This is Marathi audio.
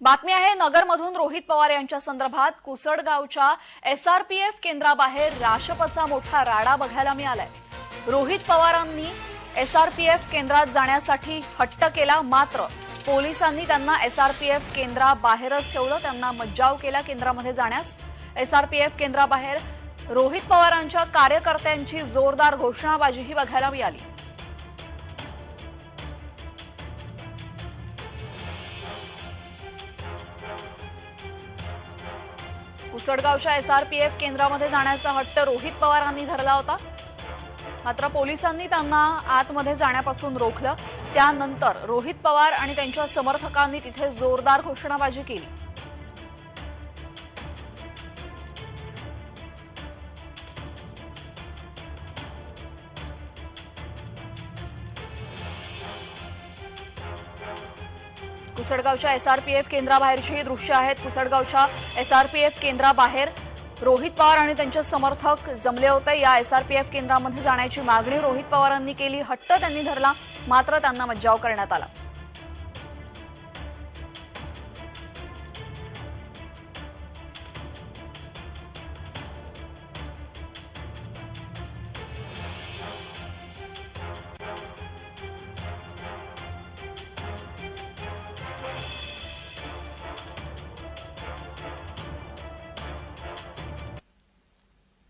बातमी आहे नगरमधून रोहित पवार यांच्या संदर्भात कुसडगावच्या एसआरपीएफ केंद्राबाहेर राशपचा मोठा राडा बघायला मिळालाय. रोहित पवारांनी एसआरपीएफ केंद्रात जाण्यासाठी हट्ट केला मात्र पोलिसांनी त्यांना एसआरपीएफ केंद्राबाहेरच ठेवलं त्यांना मज्जाव केला केंद्रामध्ये जाण्यास. एसआरपीएफ केंद्राबाहेर रोहित पवारांच्या कार्यकर्त्यांची जोरदार घोषणाबाजीही बघायला मिळाली. उसडगावच्या एसआरपीएफ केंद्रामध्ये जाण्याचा हट्ट रोहित पवारांनी धरला होता. मात्र पोलिसांनी त्यांना आतमध्ये जाण्यापासून रोखलं. त्यानंतर रोहित पवार आणि त्यांच्या समर्थकांनी तिथे जोरदार घोषणाबाजी केली. पुसडगावच्या एसआरपीएफ केंद्राबाहेरची ही दृश्य आहेत. पुसडगावच्या एसआरपीएफ केंद्राबाहेर रोहित पवार आणि त्यांचे समर्थक जमले होते. या एसआरपीएफ केंद्रामध्ये जाण्याची मागणी रोहित पवारांनी केली. हट्ट त्यांनी धरला. मात्र त्यांना मज्जाव करण्यात आला.